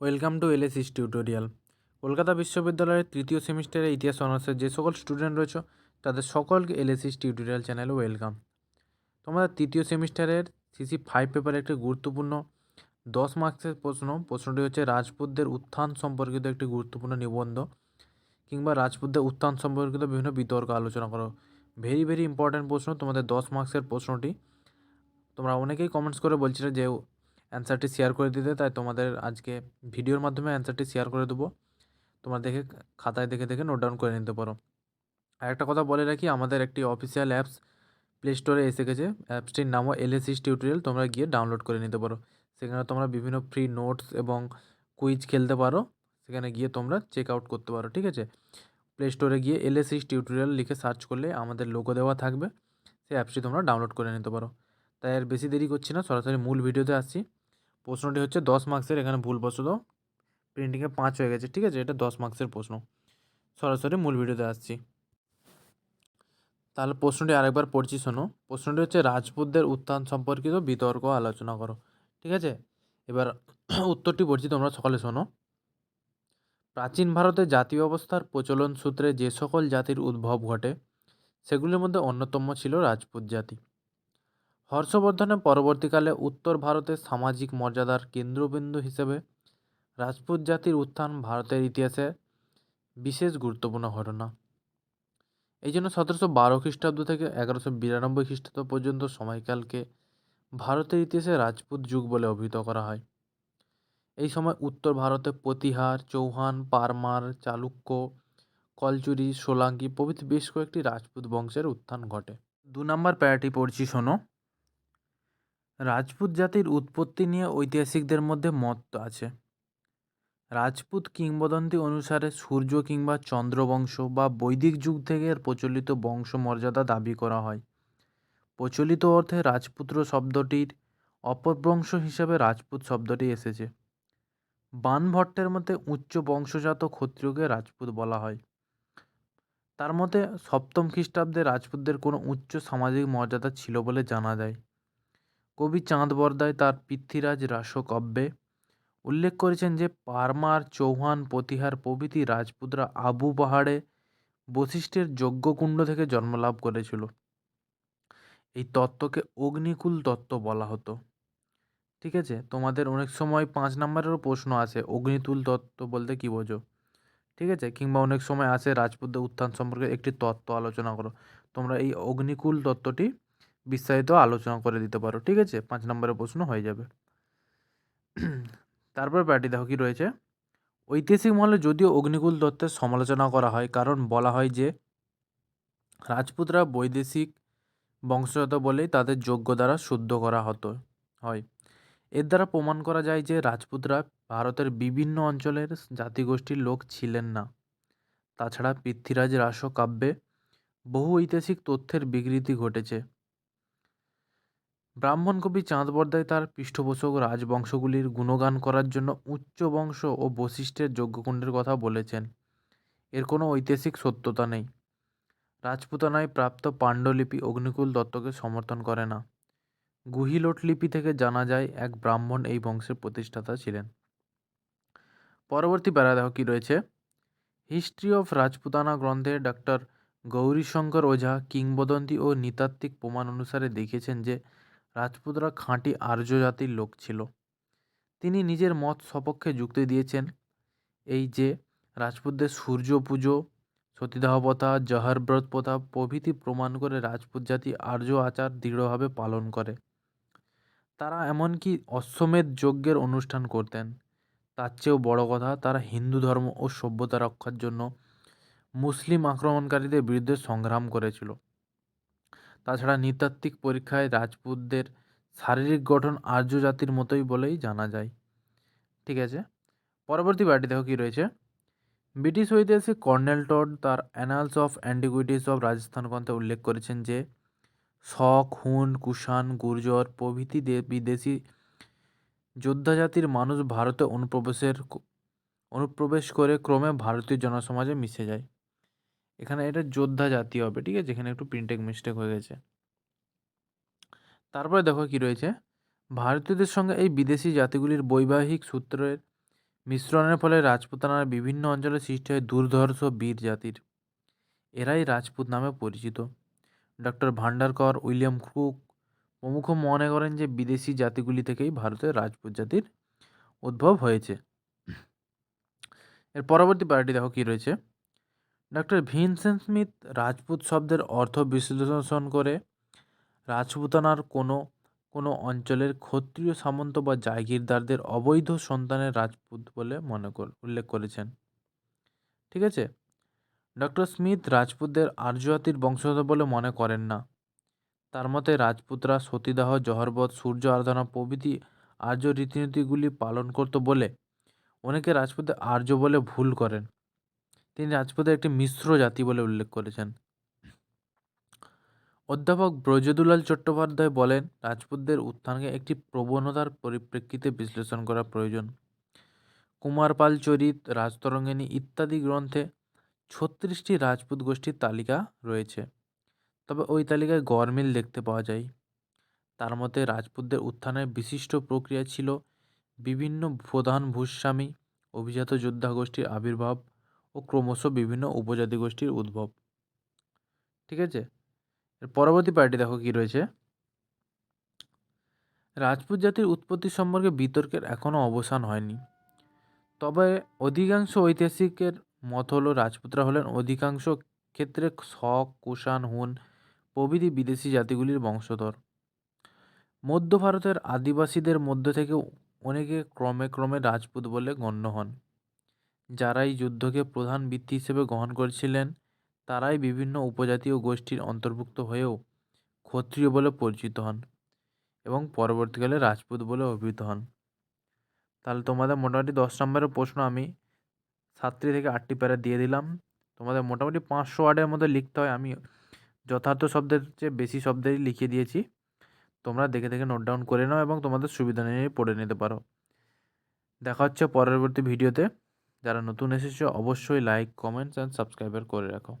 Welcome to এল এলএসিস tutorial. Kolkata বিশ্ববিদ্যালয়ের তৃতীয় সেমিস্টারের ইতিহাস অনার্সের যে সকল স্টুডেন্ট রয়েছে, তাদের সকলকে এল এলএসিস টিউটোরিয়াল চ্যানেলে ওয়েলকাম। তোমাদের তৃতীয় সেমিস্টারের সিসি ফাইভ পেপারে একটি গুরুত্বপূর্ণ দশ মার্কসের প্রশ্ন, প্রশ্নটি হচ্ছে রাজপুতদের উত্থান সম্পর্কিত একটি গুরুত্বপূর্ণ নিবন্ধ কিংবা রাজপুতদের উত্থান সম্পর্কিত বিভিন্ন বিতর্ক আলোচনা করো। ভেরি ভেরি ইম্পর্ট্যান্ট প্রশ্ন তোমাদের দশ মার্কসের প্রশ্নটি। তোমরা অনেকেই কমেন্টস করে বলছিলে যে অ্যান্সারটি শেয়ার করে দিতে, তাই তোমাদের আজকে ভিডিওর মাধ্যমে অ্যান্সারটি শেয়ার করে দেবো। তোমরা দেখে খাতায় দেখে দেখে নোট ডাউন করে নিতে পারো। আর একটা কথা বলে রাখি, আমাদের একটি অফিসিয়াল অ্যাপস প্লে স্টোরে এসে গেছে। অ্যাপসটির নামও এলএসিস টিউটোরিয়াল তোমরা গিয়ে ডাউনলোড করে নিতে পারো। সেখানে তোমরা বিভিন্ন ফ্রি নোটস এবং কুইজ খেলতে পারো। সেখানে গিয়ে তোমরা চেক আউট করতে পারো, ঠিক আছে? প্লে স্টোরে গিয়ে এলএসিস টিউটোরিয়াল লিখে সার্চ করলে আমাদের লোগো দেওয়া থাকবে। সেই অ্যাপসটি তোমরা ডাউনলোড করে নিতে পারো। তাই আর বেশি দেরি করছি না, সরাসরি মূল ভিডিওতে আসছি। প্রশ্নটি হচ্ছে দশ মার্কসের এখানে ভুলবশত প্রিন্টিংয়ে পাঁচ হয়ে গেছে, ঠিক আছে? এটা দশ মার্কসের প্রশ্ন। সরাসরি মূল ভিডিওতে আসছি। তাহলে প্রশ্নটি আরেকবার পড়ছি, শোনো। প্রশ্নটি হচ্ছে, রাজপুতদের উত্থান সম্পর্কিত বিতর্ক আলোচনা করো, ঠিক আছে? এবার উত্তরটি পড়ছি, তোমরা সকালে শোনো। প্রাচীন ভারতে জাতি অবস্থার প্রচলন সূত্রে যে সকল জাতির উদ্ভব ঘটে, সেগুলির মধ্যে অন্যতম ছিল রাজপুত জাতি। হর্ষবর্ধনের পরবর্তীকালে উত্তর ভারতের সামাজিক মর্যাদার কেন্দ্রবিন্দু হিসেবে রাজপুত জাতির উত্থান ভারতের ইতিহাসে বিশেষ গুরুত্বপূর্ণ ঘটনা। এই জন্য সতেরোশো বারো খ্রিস্টাব্দ থেকে এগারোশো বিরানব্বই খ্রিস্টাব্দ পর্যন্ত সময়কালকে ভারতের ইতিহাসে রাজপুত যুগ বলে অভিহিত করা হয়। এই সময় উত্তর ভারতে প্রতিহার, চৌহান, পারমার, চালুক্য, কলচুরি, সোলাঙ্কি প্রভৃতি বেশ কয়েকটি রাজপুত বংশের উত্থান ঘটে। দু নম্বর প্যারাটি পড়ছি শোনো। রাজপুত জাতির উৎপত্তি নিয়ে ঐতিহাসিকদের মধ্যে মত আছে। রাজপুত কিংবদন্তি অনুসারে সূর্য কিংবা চন্দ্রবংশ বা বৈদিক যুগ থেকে এর প্রচলিত বংশমর্যাদা দাবি করা হয়। প্রচলিত অর্থে রাজপুত্র শব্দটির অপভ্রংশ হিসাবে রাজপুত শব্দটি এসেছে। বানভট্টের মতে উচ্চ বংশজাত ক্ষত্রিয়কে রাজপুত বলা হয়। তার মতে সপ্তম খ্রিস্টাব্দে রাজপুতদের কোনো উচ্চ সামাজিক মর্যাদা ছিল বলে জানা যায়। কবি চাঁদ বরদায় তার পৃথ্বীরাজ রাসকব্যে উল্লেখ করেছেন যে পারমার চৌহান প্রতিহার প্রভৃতি রাজপুতরা আবু পাহাড়ে বশিষ্ঠের যজ্ঞকুণ্ড থেকে জন্মলাভ করেছিল। এই তত্ত্বকে অগ্নিকুল তত্ত্ব বলা হতো। ঠিক আছে? তোমাদের অনেক সময় পাঁচ নম্বরেরও প্রশ্ন আসে অগ্নিতুল তত্ত্ব বলতে কী বোঝো? ঠিক আছে? কিংবা অনেক সময় আসে রাজপুতদের উত্থান সম্পর্কে একটি তত্ত্ব আলোচনা করো। তোমরা এই অগ্নিকুল তত্ত্বটি বিস্তারিত আলোচনা করে দিতে পারো, ঠিক আছে? পাঁচ নম্বরের প্রশ্ন হয়ে যাবে। তারপর প্যাটি দেখো কি রয়েছে। ঐতিহাসিক মহলে যদিও অগ্নিকুল তত্ত্বের সমালোচনা করা হয়, কারণ বলা হয় যে, রাজপুতরা বৈদেশিক বংশজাত বলেই তাদের যোগ্য দ্বারা শুদ্ধ করা হতো, হয়। এর দ্বারা প্রমাণ করা যায় যে, রাজপুতরা ভারতের বিভিন্ন অঞ্চলের জাতিগোষ্ঠীর লোক ছিলেন না। তাছাড়া পৃথ্বীরাজ রাস কাব্যে বহু ঐতিহাসিক তথ্যের বিকৃতি ঘটেছে। ব্রাহ্মণ কবি চাঁদ বর্দায় তার পৃষ্ঠপোষক রাজবংশগুলির গুণগান করার জন্য উচ্চ বংশ ও বশিষ্ঠের যজ্ঞকুণ্ডের কথা বলেছেন। এর কোনো ঐতিহাসিক সত্যতা নেই। রাজপুতানায় প্রাপ্ত পাণ্ডুলিপি অগ্নিকুল দত্তকে সমর্থন করে না। গুহিলোট লিপি থেকে জানা যায়, এক ব্রাহ্মণ এই বংশের প্রতিষ্ঠাতা ছিলেন। পরবর্তী প্যারা দেখো কী রয়েছে? হিস্ট্রি অফ রাজপুতানা গ্রন্থে ডক্টর গৌরীশঙ্কর ওঝা কিংবদন্তি ও নৃতাত্ত্বিক প্রমাণ অনুসারে দেখিয়েছেন যে রাজপুতরা খাঁটি আর্য জাতির লোক ছিল। তিনি নিজের মত সপক্ষে যুক্তি দিয়েছেন, এই যে রাজপুতদের সূর্য পুজো সতীদাহ প্রথা জহরব্রত প্রথা প্রভৃতি প্রমাণ করে রাজপুত জাতি আর্য আচার দৃঢ়ভাবে পালন করে। তারা এমনকি অশ্বমেধ যজ্ঞের অনুষ্ঠান করতেন। তার চেয়েও বড় কথা, তারা হিন্দু ধর্ম ও সভ্যতা রক্ষার জন্য মুসলিম আক্রমণকারীদের বিরুদ্ধে সংগ্রাম করেছিল। তাছাড়া নৃতাত্ত্বিক পরীক্ষায় রাজপুতদের শারীরিক গঠন আর্য জাতির মতোই বলেই জানা যায়। ঠিক আছে? পরবর্তী বাড়িটি দেখো কী রয়েছে। ব্রিটিশ ঐতিহাসিক কর্নেল টড তার annals of antiquities of Rajasthan গ্রন্থে উল্লেখ করেছেন যে, শক, হুন, কুষাণ, গুর্জর প্রভৃতি বিদেশি যোদ্ধা জাতির মানুষ ভারতে অনুপ্রবেশের অনুপ্রবেশ করে ক্রমে ভারতীয় জনসমাজে মিশে যায়। এখানে এটা যোদ্ধা জাতি হবে, ঠিক আছে? এখানে একটু প্রিন্টেক মিস্টেক হয়ে গেছে। তারপরে দেখো কি রয়েছে? ভারতীয়দের সঙ্গে এই বিদেশি জাতিগুলির বৈবাহিক সূত্রের মিশ্রণের ফলে রাজপুতানার বিভিন্ন অঞ্চলে সৃষ্টি হয় দুর্ধর্ষ বীর জাতির। এরাই রাজপুত নামে পরিচিত। ডক্টর ভান্ডারকর উইলিয়াম ক্রুক প্রমুখ মনে করেন যে বিদেশি জাতিগুলি থেকেই ভারতের রাজপুত জাতির উদ্ভব হয়েছে। এর পরবর্তী পার্টি দেখো কী রয়েছে? ডক্টর ভিনসেন্ট স্মিথ রাজপুত শব্দের অর্থ বিশ্লেষণ করে, রাজপুতানার কোনো কোনো অঞ্চলের ক্ষত্রিয় সামন্ত বা জাগিরদারদের অবৈধ সন্তানের রাজপুত বলে মনে উল্লেখ করেছেন। ঠিক আছে? ডক্টর স্মিথ রাজপুতদের আর্য জাতির বংশধর বলে মনে করেন না। তার মতে রাজপুতরা সতীদাহ জহরবত সূর্য আরাধনা প্রভৃতি আর্য রীতিনীতিগুলি পালন করত বলে অনেকে রাজপুতদের আর্য বলে ভুল করেন। তিনি রাজপুতের একটি মিশ্র জাতি বলে উল্লেখ করেছেন। অধ্যাপক ব্রজদুলাল চট্টোপাধ্যায় বলেন, রাজপুতদের উত্থানকে একটি প্রবণতার পরিপ্রেক্ষিতে বিশ্লেষণ করা প্রয়োজন। কুমারপাল চরিত, রাজতরঙ্গিনী ইত্যাদি গ্রন্থে ছত্রিশটি রাজপুত গোষ্ঠীর তালিকা রয়েছে। তবে ওই তালিকায় গরমিল দেখতে পাওয়া যায়। তার মতে, রাজপুতদের উত্থানের বিশিষ্ট প্রক্রিয়া ছিল বিভিন্ন প্রধান ভূস্বামী, অভিজাত যোদ্ধা গোষ্ঠীর আবির্ভাব ও ক্রমশ বিভিন্ন উপজাতি গোষ্ঠীর উদ্ভব। ঠিক আছে? পরবর্তী পার্টি দেখো কি রয়েছে। রাজপুত জাতির উৎপত্তি সম্পর্কে বিতর্কের এখনও অবসান হয়নি। তবে অধিকাংশ ঐতিহাসিকের মত হলো, রাজপুতরা হলেন অধিকাংশ ক্ষেত্রে শক, কুষাণ, হুন প্রভৃতি বিদেশি জাতিগুলির বংশধর। মধ্য ভারতের আদিবাসীদের মধ্য থেকে অনেকে ক্রমে ক্রমে রাজপুত বলে গণ্য হন। যারা এই যুদ্ধকে প্রধান বৃত্তি হিসেবে গ্রহণ করেছিলেন, তারাই বিভিন্ন উপজাতীয় গোষ্ঠীর অন্তর্ভুক্ত হয়েও ক্ষত্রিয় বলে পরিচিত হন এবং পরবর্তীকালে রাজপুত বলে অভিহিত হন। তাহলে তোমাদের মোটামুটি দশ নম্বরের প্রশ্ন আমি সাতটি থেকে আটটি প্যারা দিয়ে দিলাম। তোমাদের মোটামুটি পাঁচশো ওয়ার্ডের মধ্যে লিখতে হয়। আমি যথার্থ শব্দের চেয়ে বেশি শব্দেরই লিখে দিয়েছি। তোমরা দেখে দেখে নোট ডাউন করে নাও এবং তোমাদের সুবিধা নিয়ে পড়ে নিতে পারো। দেখা হচ্ছে পরবর্তী ভিডিওতে যারা নতুন এসেছ অবশ্যই লাইক কমেন্টস অ্যান্ড সাবস্ক্রাইবার করে রাখো।